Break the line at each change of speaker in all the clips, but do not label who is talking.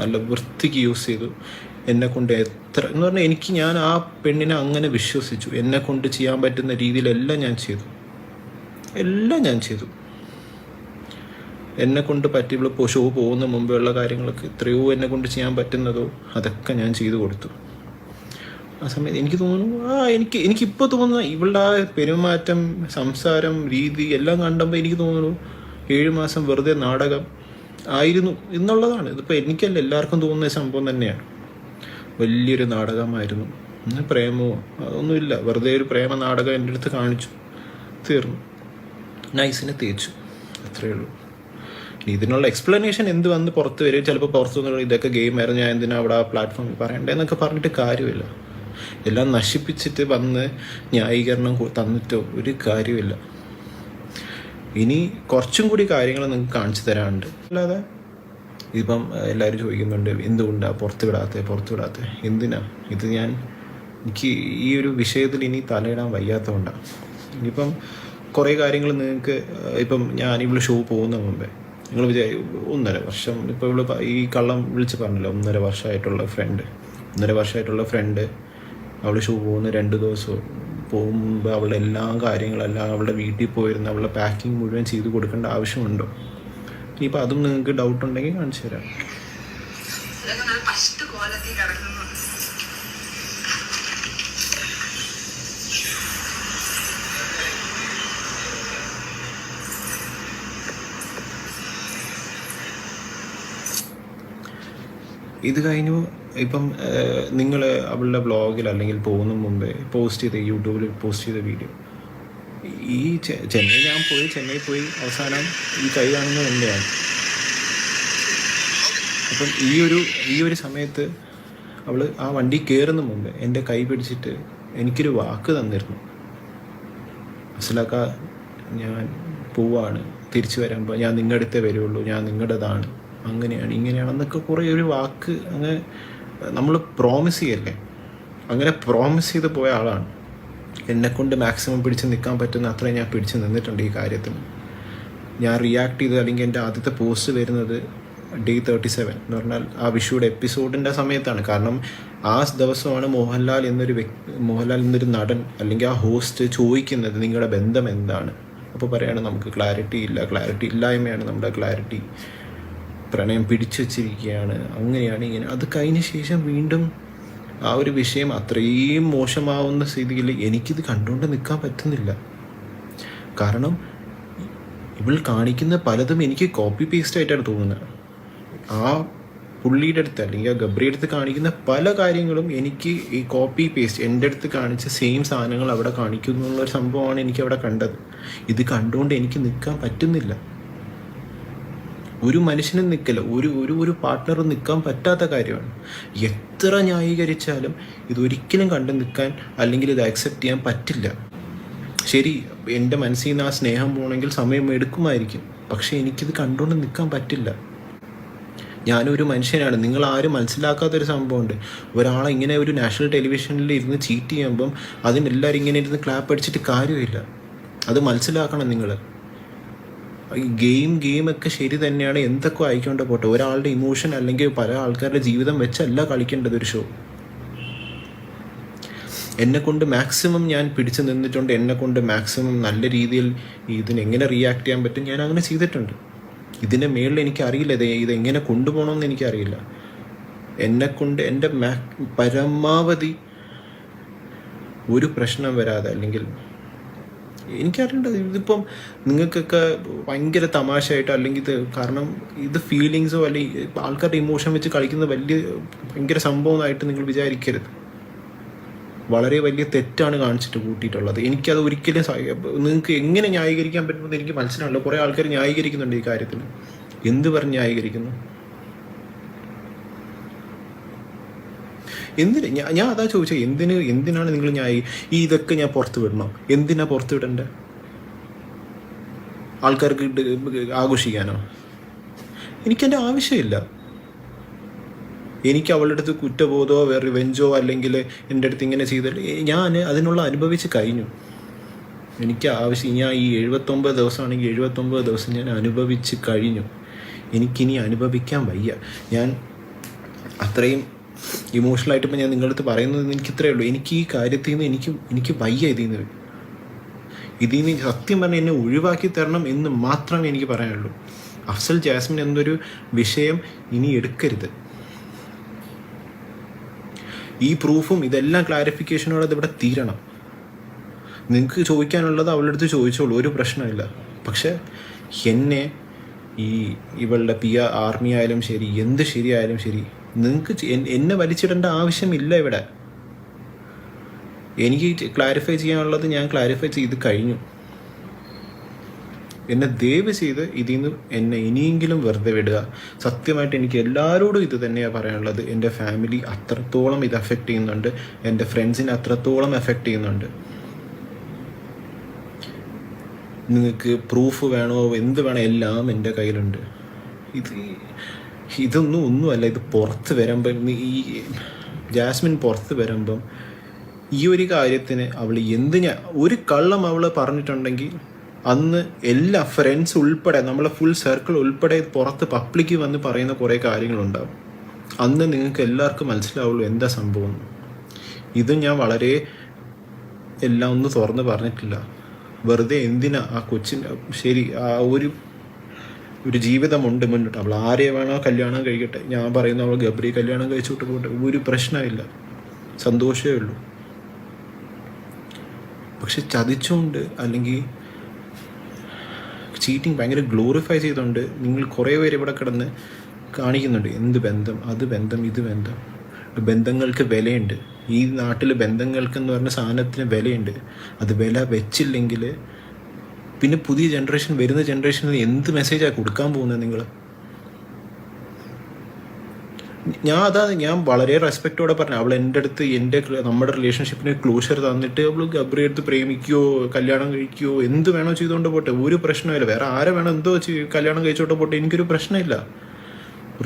നല്ല വൃത്തിക്ക് യൂസ് ചെയ്തു. എന്നെ കൊണ്ട് എത്ര എന്ന് പറഞ്ഞാൽ എനിക്ക് ഞാൻ ആ പെണ്ണിനെ അങ്ങനെ വിശ്വസിച്ചു. എന്നെ കൊണ്ട് ചെയ്യാൻ പറ്റുന്ന രീതിയിലെല്ലാം ഞാൻ ചെയ്തു. എല്ലാം ഞാൻ ചെയ്തു. എന്നെ കൊണ്ട് പറ്റി ഷോ പോകുന്ന മുമ്പെയുള്ള കാര്യങ്ങളൊക്കെ എത്രയോ എന്നെ കൊണ്ട് ചെയ്യാൻ പറ്റുന്നതോ അതൊക്കെ ഞാൻ ചെയ്തു കൊടുത്തു. ആ സമയത്ത് എനിക്ക് തോന്നുന്നു ആ എനിക്ക് എനിക്കിപ്പോൾ തോന്നുന്ന ഇവളുടെ ആ പെരുമാറ്റം സംസാരം രീതി എല്ലാം കണ്ടപ്പോൾ എനിക്ക് തോന്നുന്നു ഏഴ് മാസം വെറുതെ നാടകം ആയിരുന്നു എന്നുള്ളതാണ്. ഇതിപ്പോൾ എനിക്കല്ല എല്ലാവർക്കും തോന്നുന്ന സംഭവം തന്നെയാണ്. വലിയൊരു നാടകമായിരുന്നു. പ്രേമോ പ്രേമമോ അതൊന്നുമില്ല. വെറുതെ ഒരു പ്രേമ നാടകം എന്റെ അടുത്ത് കാണിച്ചു. തീർന്നു. നൈസിനെ തേച്ചു. അത്രയേ ഉള്ളൂ. ഇനി ഇതിനുള്ള എക്സ്പ്ലനേഷൻ എന്ത് വന്ന് പുറത്ത് വരും? ചിലപ്പോൾ പുറത്ത് വന്നു ഇതൊക്കെ ഗെയിം ആയിരുന്നു. ഞാൻ എന്തിനാ അവിടെ ആ പ്ലാറ്റ്ഫോമിൽ പറയണ്ടേന്നൊക്കെ പറഞ്ഞിട്ട് കാര്യമില്ല. എല്ലാം നശിപ്പിച്ചിട്ട് വന്ന് ന്യായീകരണം തന്നിട്ടോ ഒരു കാര്യമില്ല. ഇനി കുറച്ചും കൂടി കാര്യങ്ങൾ നിങ്ങൾക്ക് കാണിച്ചു തരാനുണ്ട്. അല്ലാതെ? ഇപ്പം എല്ലാവരും ചോദിക്കുന്നുണ്ട് എന്തുകൊണ്ടാണ് പുറത്ത് വിടാത്തത് പുറത്ത് വിടാത്തത് എന്തിനാ? ഇത് ഞാൻ എനിക്ക് ഈ ഒരു വിഷയത്തിൽ ഇനി തലയിടാൻ വയ്യാത്തതുകൊണ്ടാണ് ഇനിയിപ്പം കുറേ കാര്യങ്ങൾ നിങ്ങൾക്ക് ഇപ്പം ഞാൻ ഇവിടെ ഷോ പോകുന്ന മുമ്പേ നിങ്ങൾ വിചാരി ഒന്നര വർഷം ഇപ്പോൾ ഇവിടെ ഈ കള്ളം വിളിച്ച് പറഞ്ഞല്ലോ ഒന്നര വർഷമായിട്ടുള്ള ഫ്രണ്ട് ഒന്നര വർഷമായിട്ടുള്ള ഫ്രണ്ട് അവൾ ഷോ പോകുന്ന രണ്ട് ദിവസം പോകുമ്പോൾ അവളുടെ എല്ലാ കാര്യങ്ങളെല്ലാം അവളുടെ വീട്ടിൽ പോയിരുന്ന അവളുടെ പാക്കിംഗ് മുഴുവൻ ചെയ്ത് കൊടുക്കേണ്ട ആവശ്യമുണ്ടോ? ഇനിയിപ്പോൾ അതും നിങ്ങൾക്ക് ഡൗട്ട് ഉണ്ടെങ്കിൽ കാണിച്ചു തരാം. ഇത് കഴിഞ്ഞു. ഇപ്പം നിങ്ങൾ അവളുടെ ബ്ലോഗിൽ അല്ലെങ്കിൽ പോകുന്ന മുമ്പേ പോസ്റ്റ് ചെയ്ത യൂട്യൂബിൽ പോസ്റ്റ് ചെയ്ത വീഡിയോ. ഈ ചെന്നൈ ഞാൻ പോയി ചെന്നൈ പോയി അവസാനം ഈ കൈ കാണുന്നത് എന്റെയാണ്. അപ്പം ഈ ഒരു ഈ ഒരു സമയത്ത് അവൾ ആ വണ്ടി കയറുന്ന മുമ്പ് എന്റെ കൈ പിടിച്ചിട്ട് എനിക്കൊരു വാക്ക് തന്നിരുന്നു. മനസ്സിലാക്ക ഞാൻ പോവാണ്. തിരിച്ചു വരുമ്പോൾ ഞാൻ നിങ്ങളുടെ അടുത്തേ വരുള്ളൂ. ഞാൻ നിങ്ങളുടേതാണ്. അങ്ങനെയാണ് ഇങ്ങനെയാണെന്നൊക്കെ കുറേ ഒരു വാക്ക് അങ്ങനെ നമ്മൾ പ്രോമിസ് ചെയ്യല്ലേ അങ്ങനെ പ്രോമിസ് ചെയ്ത് പോയ ആളാണ്. എന്നെക്കൊണ്ട് മാക്സിമം പിടിച്ച് നിൽക്കാൻ പറ്റുന്ന അത്രയും ഞാൻ പിടിച്ച് നിന്നിട്ടുണ്ട് ഈ കാര്യത്തിന് ഞാൻ റിയാക്ട് ചെയ്ത് അല്ലെങ്കിൽ എന്റെ ആദ്യത്തെ പോസ്റ്റ് വരുന്നത് ഡേ തേർട്ടി സെവൻ എന്ന് പറഞ്ഞാൽ ആ വിഷുയുടെ എപ്പിസോഡിന്റെ സമയത്താണ്. കാരണം ആ ദിവസമാണ് മോഹൻലാൽ എന്നൊരു വ്യക്തി മോഹൻലാൽ എന്നൊരു നടൻ അല്ലെങ്കിൽ ആ ഹോസ്റ്റ് ചോദിക്കുന്നത് നിങ്ങളുടെ ബന്ധം എന്താണ്? അപ്പോൾ പറയാണ് നമുക്ക് ക്ലാരിറ്റി ഇല്ല ക്ലാരിറ്റി ഇല്ലായ്മയാണ് നമ്മുടെ ക്ലാരിറ്റി പ്രണയം പിടിച്ചു വച്ചിരിക്കുകയാണ്. അങ്ങനെയാണ് ഇങ്ങനെ. അത് കഴിഞ്ഞ ശേഷം വീണ്ടും ആ ഒരു വിഷയം അത്രയും മോശമാവുന്ന സ്ഥിതിയിൽ എനിക്കിത് കണ്ടുകൊണ്ട് നിൽക്കാൻ പറ്റുന്നില്ല. കാരണം ഇവൾ കാണിക്കുന്ന പലതും എനിക്ക് കോപ്പി പേസ്റ്റ് ആയിട്ടാണ് തോന്നുന്നത്. ആ പുള്ളിയുടെ അടുത്ത് അല്ലെങ്കിൽ ആ ഗബ്രിയുടെ അടുത്ത് കാണിക്കുന്ന പല കാര്യങ്ങളും എനിക്ക് ഈ കോപ്പി പേസ്റ്റ് എന്റെ അടുത്ത് കാണിച്ച സെയിം സാധനങ്ങൾ അവിടെ കാണിക്കുന്നു സംഭവമാണ് എനിക്ക് അവിടെ കണ്ടത്. ഇത് കണ്ടുകൊണ്ട് എനിക്ക് നിൽക്കാൻ പറ്റുന്നില്ല. ഒരു മനുഷ്യനും നിൽക്കില്ല ഒരു ഒരു ഒരു പാർട്ട്ണറും നിൽക്കാൻ പറ്റാത്ത കാര്യമാണ്. എത്ര ന്യായീകരിച്ചാലും ഇതൊരിക്കലും കണ്ടു നിൽക്കാൻ അല്ലെങ്കിൽ ഇത് അക്സെപ്റ്റ് ചെയ്യാൻ പറ്റില്ല. ശരി എന്റെ മനസ്സിൽ നിന്ന് ആ സ്നേഹം പോകണമെങ്കിൽ സമയം എടുക്കുമായിരിക്കും. പക്ഷെ എനിക്കിത് കണ്ടുകൊണ്ട് നിൽക്കാൻ പറ്റില്ല. ഞാനൊരു മനുഷ്യനാണ്. നിങ്ങൾ ആരും മനസ്സിലാക്കാത്തൊരു സംഭവമുണ്ട്. ഒരാളെ ഇങ്ങനെ ഒരു നാഷണൽ ടെലിവിഷനിൽ ഇരുന്ന് ചീറ്റ് ചെയ്യുമ്പം അതിനെല്ലാവരും ഇങ്ങനെ ഇരുന്ന് ക്ലാപ്പ് അടിച്ചിട്ട് കാര്യമില്ല. അത് മനസ്സിലാക്കണം നിങ്ങൾ. ഈ ഗെയിം ഗെയിം ഒക്കെ ശരി തന്നെയാണ്. എന്തൊക്കെ ആയിക്കൊണ്ട് പോട്ടെ. ഒരാളുടെ ഇമോഷൻ അല്ലെങ്കിൽ പല ആൾക്കാരുടെ ജീവിതം വെച്ചല്ല കളിക്കേണ്ടത് ഒരു ഷോ എന്നെ കൊണ്ട് മാക്സിമം ഞാൻ പിടിച്ചു നിന്നിട്ടുണ്ട്. എന്നെ കൊണ്ട് മാക്സിമം നല്ല രീതിയിൽ ഇതിന് എങ്ങനെ റിയാക്ട് ചെയ്യാൻ പറ്റും ഞാൻ അങ്ങനെ ചെയ്തിട്ടുണ്ട്. ഇതിന്റെ മേളിൽ എനിക്ക് അറിയില്ല. ഇത് ഇതെങ്ങനെ കൊണ്ടുപോകണമെന്ന് എനിക്കറിയില്ല. എന്നെ കൊണ്ട് എന്റെ മാ പരമാവധി ഒരു പ്രശ്നം വരാതെ അല്ലെങ്കിൽ എനിക്കറിയേണ്ടത് ഇതിപ്പം നിങ്ങൾക്കൊക്കെ ഭയങ്കര തമാശയായിട്ട് അല്ലെങ്കിൽ ഇത് കാരണം ഇത് ഫീലിങ്സോ അല്ലെങ്കിൽ ആൾക്കാരുടെ ഇമോഷൻ വെച്ച് കളിക്കുന്ന വലിയ ഭയങ്കര സംഭവമായിട്ട് നിങ്ങൾ വിചാരിക്കരുത്. വളരെ വലിയ തെറ്റാണ് കാണിച്ചിട്ട് കൂട്ടിയിട്ടുള്ളത്. എനിക്കത് ഒരിക്കലും നിങ്ങൾക്ക് എങ്ങനെ ന്യായീകരിക്കാൻ പറ്റുമെന്ന് എനിക്ക് മനസ്സിലാണല്ലോ കുറേ ആൾക്കാർ ന്യായീകരിക്കുന്നുണ്ട് ഈ കാര്യത്തിൽ. എന്ത് പറഞ്ഞ് ന്യായീകരിക്കുന്നു? എന്തിന്? ഞാൻ അതാ ചോദിച്ചത് എന്തിന് എന്തിനാണ് നിങ്ങൾ ഞാൻ ഈ ഇതൊക്കെ ഞാൻ പുറത്ത് വിടണം? എന്തിനാ പുറത്ത് വിടണ്ടേ? ആൾക്കാർക്ക് ആഘോഷിക്കാനോ? എനിക്കെന്റെ ആവശ്യമില്ല. എനിക്ക് അവളുടെ അടുത്ത് കുറ്റബോധമോ വേറെ റിവെഞ്ചോ അല്ലെങ്കിൽ എന്റെ അടുത്ത് ഇങ്ങനെ ചെയ്തിട്ട് ഞാൻ അതിനുള്ള അനുഭവിച്ച് കഴിഞ്ഞു. എനിക്ക് ആവശ്യം ഞാൻ ഈ എഴുപത്തൊമ്പത് ദിവസമാണെങ്കിൽ എഴുപത്തൊമ്പത് ദിവസം ഞാൻ അനുഭവിച്ച് കഴിഞ്ഞു. എനിക്കിനി അനുഭവിക്കാൻ വയ്യ. ഞാൻ അത്രയും ഇമോഷണലായിട്ട് ഇപ്പം ഞാൻ നിങ്ങളുടെ അടുത്ത് പറയുന്നത് എനിക്ക് ഇത്രയേ ഉള്ളൂ. എനിക്ക് ഈ കാര്യത്തിൽ നിന്ന് എനിക്ക് എനിക്ക് വയ്യ ഇതിൽ നിന്ന്. ഇതിൽ നിന്ന് സത്യം പറഞ്ഞാൽ എന്നെ ഒഴിവാക്കി തരണം എന്ന് മാത്രമേ എനിക്ക് പറയാനുള്ളൂ. അഫ്സൽ ജാസ്മിൻ എന്നൊരു വിഷയം ഇനി എടുക്കരുത്. ഈ പ്രൂഫും ഇതെല്ലാം ക്ലാരിഫിക്കേഷനോടെ ഇവിടെ തീരണം. നിങ്ങൾക്ക് ചോദിക്കാനുള്ളത് അവളുടെ അടുത്ത് ചോദിച്ചോളൂ ഒരു പ്രശ്നമില്ല. പക്ഷെ എന്നെ ഈ ഇവളുടെ പി ആർമി ആയാലും ശരി എന്ത് ശരിയായാലും ശരി നിങ്ങൾക്ക് എന്നെ വലിച്ചിടേണ്ട ആവശ്യമില്ല ഇവിടെ. എനിക്ക് ക്ലാരിഫൈ ചെയ്യാനുള്ളത് ഞാൻ ക്ലാരിഫൈ ചെയ്ത് കഴിഞ്ഞു. എന്നെ ദയവ് ചെയ്ത് ഇതിൽ നിന്ന് എന്നെ ഇനിയെങ്കിലും വെറുതെ വിടുക. സത്യമായിട്ട് എനിക്ക് എല്ലാവരോടും ഇത് തന്നെയാണ് പറയാനുള്ളത്. എന്റെ ഫാമിലി അത്രത്തോളം ഇത് അഫക്റ്റ് ചെയ്യുന്നുണ്ട്. എന്റെ ഫ്രണ്ട്സിനെ അത്രത്തോളം എഫക്റ്റ് ചെയ്യുന്നുണ്ട്. നിങ്ങൾക്ക് പ്രൂഫ് വേണോ? എന്ത് വേണോ? എല്ലാം എന്റെ കയ്യിലുണ്ട്. ഇത് ഇതൊന്നും ഒന്നുമല്ല ഇത് പുറത്ത് വരുമ്പം ഈ ജാസ്മിൻ പുറത്ത് വരുമ്പം ഈ ഒരു കാര്യത്തിന് അവൾ എന്തിനാ ഒരു കള്ളം അവൾ പറഞ്ഞിട്ടുണ്ടെങ്കിൽ അന്ന് എല്ലാ ഫ്രണ്ട്സ് ഉൾപ്പെടെ നമ്മളെ ഫുൾ സർക്കിൾ ഉൾപ്പെടെ പുറത്ത് പബ്ലിക്ക് വന്ന് പറയുന്ന കുറേ കാര്യങ്ങളുണ്ടാവും. അന്ന് നിങ്ങൾക്ക് എല്ലാവർക്കും മനസ്സിലാവുള്ളൂ എന്താ സംഭവം ഇത് ഞാൻ വളരെ എല്ലാം ഒന്ന് തുറന്ന് പറഞ്ഞിട്ടില്ല. വെറുതെ എന്തിനാ ആ കൊച്ചിന്റെ ശരി ആ ഒരു ഒരു ജീവിതമുണ്ട് മുന്നോട്ട്. അവൾ ആരെ വേണോ കല്യാണം കഴിക്കട്ടെ. ഞാൻ പറയുന്ന അവൾ ഗബ്രി കല്യാണം കഴിച്ചോട്ട് പോകട്ടെ. ഒരു പ്രശ്നമില്ല. സന്തോഷമേ ഉള്ളൂ. പക്ഷെ ചതിച്ചുകൊണ്ട് അല്ലെങ്കിൽ ചീറ്റിംഗ് ഭയങ്കര ഗ്ലോറിഫൈ ചെയ്തുകൊണ്ട് നിങ്ങൾ കുറേ പേര് ഇവിടെ കിടന്ന് കാണിക്കുന്നുണ്ട്. എന്ത് ബന്ധം? അത് ബന്ധം ഇത് ബന്ധം. ബന്ധങ്ങൾക്ക് വിലയുണ്ട്. ഈ നാട്ടിൽ ബന്ധങ്ങൾക്ക് എന്ന് പറഞ്ഞ സാധനത്തിന് വിലയുണ്ട്. അത് വില വെച്ചില്ലെങ്കിൽ പിന്നെ പുതിയ ജനറേഷൻ വരുന്ന ജനറേഷനിൽ എന്ത് മെസ്സേജാണ് കൊടുക്കാൻ പോകുന്നത് നിങ്ങൾ ഞാൻ അതാ ഞാൻ വളരെ റെസ്പെക്റ്റോടെ പറഞ്ഞു. അവൾ എന്റെ അടുത്ത് എന്റെ നമ്മുടെ റിലേഷൻഷിപ്പിന് ക്ലോഷർ തന്നിട്ട് അവൾ ഗബ്രി എടുത്ത് പ്രേമിക്കുകയോ കല്യാണം കഴിക്കുകയോ എന്ത് വേണോ ചെയ്തുകൊണ്ട് പോട്ടെ. ഒരു പ്രശ്നമില്ല വേറെ ആരെ വേണോ എന്തോ കല്യാണം കഴിച്ചോട്ട് പോട്ടെ. എനിക്കൊരു പ്രശ്നമില്ല.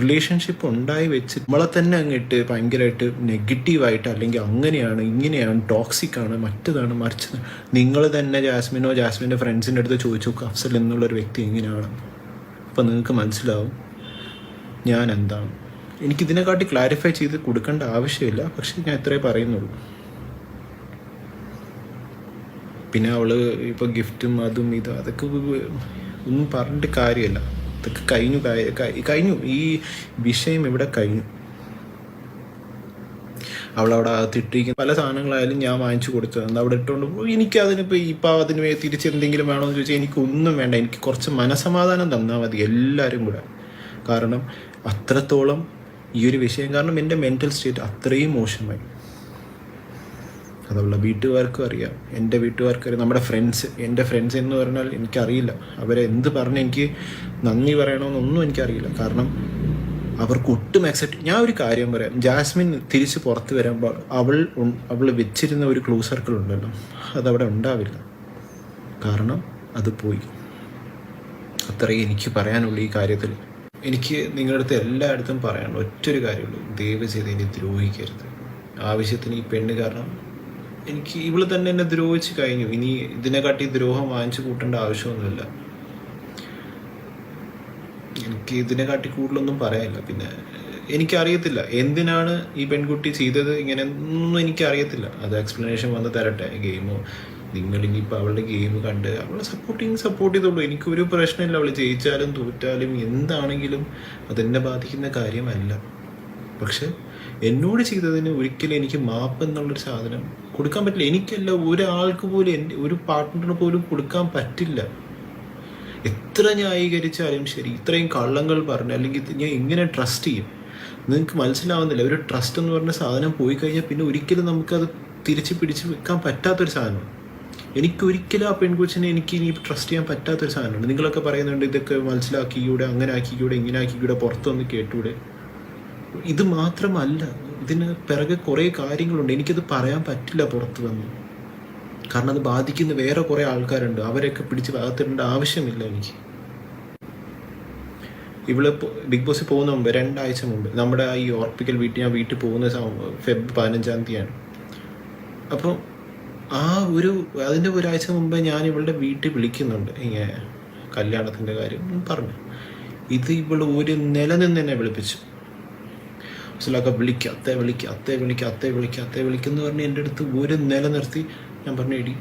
റിലേഷൻഷിപ്പ് ഉണ്ടായി വെച്ച് നമ്മളെ തന്നെ അങ്ങിട്ട് ഭയങ്കരമായിട്ട് നെഗറ്റീവായിട്ട് അല്ലെങ്കിൽ അങ്ങനെയാണ് ഇങ്ങനെയാണ് ടോക്സിക് ആണ് മറ്റതാണ് മറിച്ചത് നിങ്ങൾ തന്നെ ജാസ്മിനോ ജാസ്മിന്റെ ഫ്രണ്ട്സിന്റെ അടുത്ത് ചോദിച്ചു നോക്കുക അഫ്സൽ എന്നുള്ളൊരു വ്യക്തി എങ്ങനെയാണ്? അപ്പം നിങ്ങൾക്ക് മനസ്സിലാവും ഞാൻ എന്താണ്. എനിക്കിതിനെക്കാട്ടി ക്ലാരിഫൈ ചെയ്ത് കൊടുക്കേണ്ട ആവശ്യമില്ല പക്ഷെ ഞാൻ ഇത്രേ പറയുന്നുള്ളൂ. പിന്നെ അവൾ ഇപ്പൊ ഗിഫ്റ്റും അതും ഇതും അതൊക്കെ ഒന്നും പറഞ്ഞിട്ട് കാര്യമല്ല. ഇതൊക്കെ കഴിഞ്ഞു കഴിഞ്ഞു. ഈ വിഷയം ഇവിടെ കഴിഞ്ഞു. അവളവിടെ തിട്ടിരിക്കുന്ന പല സാധനങ്ങളായാലും ഞാൻ വാങ്ങിച്ചു കൊടുത്തത്. അവിടെ ഇട്ടുകൊണ്ട്. എനിക്ക് അതിനിപ്പോൾ ഇപ്പം അതിന് തിരിച്ച് എന്തെങ്കിലും വേണമെന്ന് ചോദിച്ചാൽ എനിക്ക് ഒന്നും വേണ്ട. എനിക്ക് കുറച്ച് മനസമാധാനം തന്നാൽ മതി എല്ലാവരും കൂടെ. കാരണം അത്രത്തോളം ഈ ഒരു വിഷയം. കാരണം എന്റെ മെന്റൽ സ്റ്റേറ്റ് അത്രയും മോശമായി. അതുള്ള വീട്ടുകാർക്കും അറിയാം. എന്റെ വീട്ടുകാർക്ക് അറിയാം. നമ്മുടെ ഫ്രണ്ട്സ് എന്റെ ഫ്രണ്ട്സ് എന്ന് പറഞ്ഞാൽ എനിക്കറിയില്ല. അവരെ എന്ത് പറഞ്ഞ് എനിക്ക് നന്ദി പറയണമെന്നൊന്നും എനിക്കറിയില്ല. കാരണം അവർക്ക് ഒട്ടും അക്സെപ്റ്റ് ഞാൻ ഒരു കാര്യം പറയാം. ജാസ്മിൻ തിരിച്ച് പുറത്ത് വരുമ്പോൾ അവൾ അവൾ വെച്ചിരുന്ന ഒരു ക്ലൂ സർക്കിൾ ഉണ്ടല്ലോ. അതവിടെ ഉണ്ടാവില്ല. കാരണം അത് പോയി. അത്രയും എനിക്ക് പറയാനുള്ളൂ ഈ കാര്യത്തിൽ. എനിക്ക് നിങ്ങളുടെ അടുത്ത് എല്ലായിടത്തും പറയാനുള്ള. ഒറ്റൊരു കാര്യമുള്ളൂ. ദയവ് ചെയ്ത് ഇനി ദ്രോഹിക്കരുത്. ആവശ്യത്തിന് ഈ പെണ്ണ് കാരണം എനിക്ക് ഇവൾ തന്നെ എന്നെ ദ്രോഹിച്ച് കഴിഞ്ഞു. ഇനി ഇതിനെക്കാട്ടി ദ്രോഹം വാങ്ങിച്ചു കൂട്ടേണ്ട ആവശ്യമൊന്നുമില്ല. എനിക്ക് ഇതിനെക്കാട്ടി കൂടുതലൊന്നും പറയാനില്ല. പിന്നെ എനിക്കറിയത്തില്ല. എന്തിനാണ് ഈ പെൺകുട്ടി ചെയ്തത്? ഇങ്ങനെ ഒന്നും എനിക്കറിയത്തില്ല. അത് എക്സ്പ്ലനേഷൻ വന്ന് തരട്ടെ. ഗെയിമോ നിങ്ങൾ ഇനിയിപ്പോൾ അവളുടെ ഗെയിം കണ്ട് അവളെ സപ്പോർട്ടിങ് സപ്പോർട്ട് ചെയ്തോളൂ. എനിക്കൊരു പ്രശ്നമില്ല. അവൾ ജയിച്ചാലും തോറ്റാലും എന്താണെങ്കിലും അതെന്നെ ബാധിക്കുന്ന കാര്യമല്ല. പക്ഷെ എന്നോട് ചെയ്തതിന് ഒരിക്കലും എനിക്ക് മാപ്പ് എന്നുള്ളൊരു സാധനം കൊടുക്കാൻ പറ്റില്ല. എനിക്കല്ല ഒരാൾക്ക് പോലും എന്റെ ഒരു പാർട്ട്ണറിന് പോലും കൊടുക്കാൻ പറ്റില്ല. എത്ര ന്യായീകരിച്ചാലും ശരി ഇത്രയും കള്ളങ്ങൾ പറഞ്ഞു അല്ലെങ്കിൽ ഞാൻ എങ്ങനെ ട്രസ്റ്റ് ചെയ്യും. നിങ്ങൾക്ക് മനസ്സിലാവുന്നില്ല ഒരു ട്രസ്റ്റ് എന്ന് പറഞ്ഞ സാധനം പോയി കഴിഞ്ഞാൽ പിന്നെ ഒരിക്കലും നമുക്കത് തിരിച്ച് പിടിച്ച് വെക്കാൻ പറ്റാത്തൊരു സാധനമാണ്. എനിക്ക് ഒരിക്കലും ആ പെൺകൊച്ചിനെ എനിക്ക് ഇനി ട്രസ്റ്റ് ചെയ്യാൻ പറ്റാത്തൊരു സാധനമാണ്. നിങ്ങളൊക്കെ പറയുന്നുണ്ട് ഇതൊക്കെ മനസ്സിലാക്കിക്കൂടെ അങ്ങനെ ആക്കിക്കൂടെ ഇങ്ങനെ ആക്കിക്കൂടെ പുറത്തൊന്ന് കേട്ടൂടെ. ഇത് മാത്രമല്ല ഇതിന് പിറകെ കുറേ കാര്യങ്ങളുണ്ട്. എനിക്കത് പറയാൻ പറ്റില്ല പുറത്ത് വന്ന്. കാരണം അത് ബാധിക്കുന്ന വേറെ കുറേ ആൾക്കാരുണ്ട്. അവരെയൊക്കെ പിടിച്ച് ഭാഗത്തിടേണ്ട ആവശ്യമില്ല എനിക്ക്. ഇവൾ ബിഗ് ബോസ് പോകുന്ന മുമ്പ് രണ്ടാഴ്ച മുമ്പ് നമ്മുടെ ഈ ഓർപ്പിക്കൽ വീട്ടിൽ ഞാൻ വീട്ടിൽ പോകുന്ന ഫെബ് പതിനഞ്ചാം തീയതിയാണ്. അപ്പം ആ ഒരു അതിന്റെ ഒരാഴ്ച മുമ്പ് ഞാൻ ഇവളുടെ വീട്ടിൽ വിളിക്കുന്നുണ്ട്. ഇങ്ങനെ കല്യാണത്തിന്റെ കാര്യം പറഞ്ഞു. ഇത് ഇവൾ ഒരു നിലനിന്ന് തന്നെ വിളിപ്പിച്ചു. മനസ്സിലാക്ക വിളിക്കാത്ത വിളിക്കാത്ത വിളിക്കാത്ത വിളിക്കാത്ത വിളിക്കുന്നു പറഞ്ഞ് എന്റെ അടുത്ത് ഒരു നിലനിർത്തി ഞാൻ പറഞ്ഞു എടി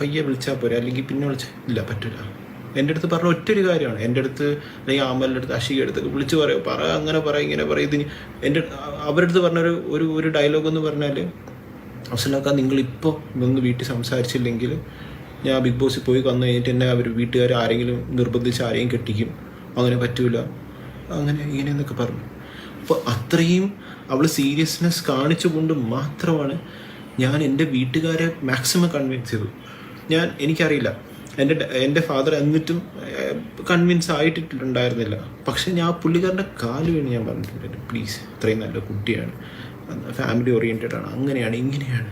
പയ്യെ വിളിച്ചാൽ പോരെ അല്ലെങ്കിൽ പിന്നെ വിളിച്ചാൽ ഇല്ല പറ്റില്ല എന്റെ അടുത്ത് പറഞ്ഞ ഒറ്റൊരു കാര്യമാണ്. എന്റെ അടുത്ത് അല്ലെങ്കിൽ ആമലിന്റെ അടുത്ത് അഷിയുടെ അടുത്ത് വിളിച്ച് പറയോ. പറ അങ്ങനെ പറ ഇങ്ങനെ പറയും ഇതിന് എന്റെ അവരുടെ അടുത്ത് പറഞ്ഞൊരു ഒരു ഒരു ഡയലോഗ് എന്ന് പറഞ്ഞാൽ അഫ്സലാക്ക നിങ്ങളിപ്പോൾ ഇതൊന്ന് വീട്ടിൽ സംസാരിച്ചില്ലെങ്കിൽ ഞാൻ ബിഗ് ബോസിൽ പോയി വന്നു കഴിഞ്ഞിട്ട് എന്നെ അവർ വീട്ടുകാർ ആരെങ്കിലും നിർബന്ധിച്ച് ആരെയും കെട്ടിക്കും. അങ്ങനെ പറ്റൂല. അങ്ങനെ ഇങ്ങനെ എന്നൊക്കെ പറഞ്ഞു. അപ്പോൾ അത്രയും അവൾ സീരിയസ്നെസ് കാണിച്ചുകൊണ്ട് മാത്രമാണ് ഞാൻ എന്റെ വീട്ടുകാരെ മാക്സിമം കൺവിൻസ് ചെയ്തു ഞാൻ എനിക്കറിയില്ല. എന്റെ എന്റെ ഫാദർ എന്നിട്ടും കൺവിൻസ് ആയിട്ടിട്ടുണ്ടായിരുന്നില്ല. പക്ഷെ ഞാൻ പുള്ളിക്കാരന്റെ കാൽ വീണ് ഞാൻ പറഞ്ഞിട്ടുണ്ട് പ്ലീസ് ഇത്രയും നല്ല കുട്ടിയാണ്. ഫാമിലി ഓറിയന്റഡ് ആണ്. അങ്ങനെയാണ് ഇങ്ങനെയാണ്.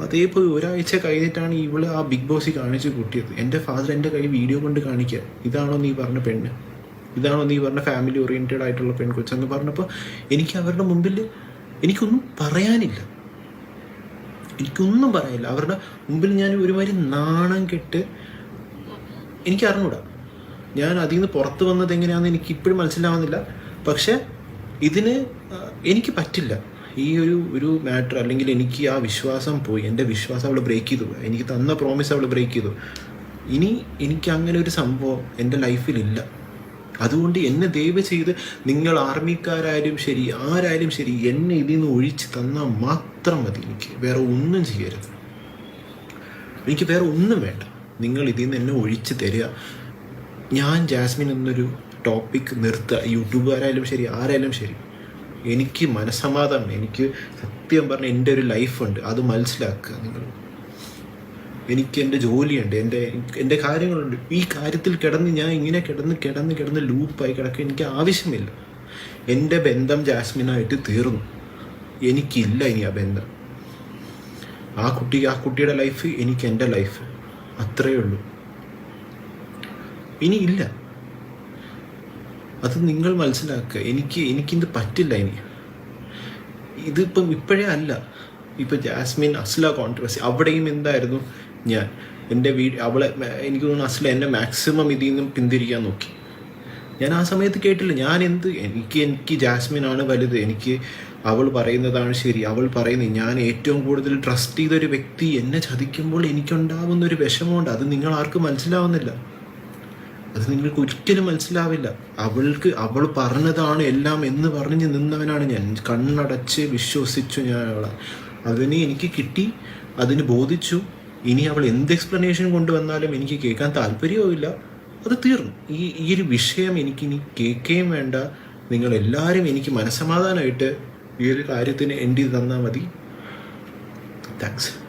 അതേപോലെ ഒരാഴ്ച കഴിഞ്ഞിട്ടാണ് ഇവൾ ആ ബിഗ് ബോസിൽ കാണിച്ച് കൂട്ടിയത്. എന്റെ ഫാദർ എന്റെ കൈ വീഡിയോ കൊണ്ട് കാണിക്കുക. ഇതാണോ നീ പറഞ്ഞ പെണ്ണ്? ഇതാണോ നീ പറഞ്ഞ ഫാമിലി ഓറിയന്റഡ് ആയിട്ടുള്ള പെൺകൊച്ചെന്ന് പറഞ്ഞപ്പോൾ എനിക്ക് അവരുടെ മുമ്പിൽ എനിക്കൊന്നും പറയാനില്ല. എനിക്കൊന്നും പറയാനില്ല അവരുടെ മുമ്പിൽ ഞാൻ ഒരുമാതിരി നാണം കെട്ട് എനിക്ക് അറിഞ്ഞൂടാ. ഞാൻ അതിൽ നിന്ന് പുറത്ത് വന്നത് എങ്ങനെയാണെന്ന് എനിക്ക് ഇപ്പോഴും മനസ്സിലാവുന്നില്ല. പക്ഷെ ഇതിന് എനിക്ക് പറ്റില്ല. ഈ ഒരു ഒരു മാറ്റർ അല്ലെങ്കിൽ എനിക്ക് ആ വിശ്വാസം പോയി. എന്റെ വിശ്വാസം അവൾ ബ്രേക്ക് ചെയ്തു. എനിക്ക് തന്ന പ്രോമിസ് അവൾ ബ്രേക്ക് ചെയ്തു. ഇനി എനിക്ക് അങ്ങനെ ഒരു സംഭവം എന്റെ ലൈഫിലില്ല അതുകൊണ്ട് എന്നെ ദയവ് ചെയ്ത് നിങ്ങൾ ആർമിക്കാരായാലും ശരി ആരായാലും ശരി എന്നെ ഇതിൽ നിന്ന് ഒഴിച്ച് തന്നാൽ മാത്രം മതി എനിക്ക്. വേറെ ഒന്നും ചെയ്യരുത്. എനിക്ക് വേറെ ഒന്നും വേണ്ട. നിങ്ങൾ ഇതിൽ നിന്ന് എന്നെ ഒഴിച്ച് തരിക. ഞാൻ ജാസ്മിൻ എന്നൊരു ടോപ്പിക് നിർത്തുക. യൂട്യൂബുകാരായാലും ശരി ആരായാലും ശരി. എനിക്ക് മനസ്സമാധാനം എനിക്ക് സത്യം പറഞ്ഞ എന്റെ ഒരു ലൈഫുണ്ട് അത് മനസ്സിലാക്കുക നിങ്ങൾ. എനിക്ക് എന്റെ ജോലിയുണ്ട് എന്റെ എന്റെ കാര്യങ്ങളുണ്ട്. ഈ കാര്യത്തിൽ കിടന്ന് ഞാൻ ഇങ്ങനെ കിടന്ന് കിടന്ന് കിടന്ന് ലൂപ്പായി കിടക്കുക എനിക്ക് ആവശ്യമില്ല. എന്റെ ബന്ധം ജാസ്മിനായിട്ട് തീർന്നു. എനിക്കില്ല ഇനി ആ ബന്ധം. ആ കുട്ടി ആ കുട്ടിയുടെ ലൈഫ് എനിക്ക് എന്റെ ലൈഫ് അത്രയേ ഉള്ളൂ. ഇനി ഇല്ല. അത് നിങ്ങൾ മനസ്സിലാക്കുക. എനിക്ക് എനിക്കിത് പറ്റില്ല ഇനി. ഇതിപ്പം ഇപ്പോഴേ അല്ല. ഇപ്പം ജാസ്മിൻ അസ്ല കോൺട്രവേഴ്സി അവിടെയും എന്തായിരുന്നു? ഞാൻ. എന്റെ വീട് അവളെ എനിക്ക് തോന്നുന്നു അസ്ല എന്നെ മാക്സിമം ഇതിൽ നിന്നും പിന്തിരിക്കാൻ നോക്കി. ഞാൻ ആ സമയത്ത് കേട്ടില്ല. ഞാൻ എന്ത് എനിക്ക് എനിക്ക് ജാസ്മിനാണ് വലുത്. എനിക്ക് അവൾ പറയുന്നതാണ് ശരി. അവൾ പറയുന്നത് ഞാൻ ഏറ്റവും കൂടുതൽ ട്രസ്റ്റ് ചെയ്തൊരു വ്യക്തി എന്നെ ചതിക്കുമ്പോൾ എനിക്കുണ്ടാവുന്ന ഒരു വിഷമമുണ്ട്. അത് നിങ്ങൾ ആർക്കും മനസ്സിലാവുന്നില്ല. അത് നിങ്ങൾക്ക് ഒരിക്കലും മനസ്സിലാവില്ല. അവൾക്ക് അവൾ പറഞ്ഞതാണ് എല്ലാം എന്ന് പറഞ്ഞ് നിന്നവനാണ് ഞാൻ. കണ്ണടച്ച് വിശ്വസിച്ചു ഞാൻ അവളെ. അതിന് എനിക്ക് കിട്ടി അതിന് ബോധിച്ചു. ഇനി അവൾ എന്ത് എക്സ്പ്ലനേഷൻ കൊണ്ടുവന്നാലും എനിക്ക് കേൾക്കാൻ താല്പര്യവുമില്ല. അത് തീർന്നു. ഈ ഈ ഒരു വിഷയം എനിക്കിനി കേൾക്കുകയും വേണ്ട. നിങ്ങൾ എല്ലാവരും എനിക്ക് മനസ്സമാധാനമായിട്ട് ഈ ഒരു കാര്യത്തിന് എൻഡ് ചെയ്ത് തന്നാൽ മതി. താങ്ക്സ്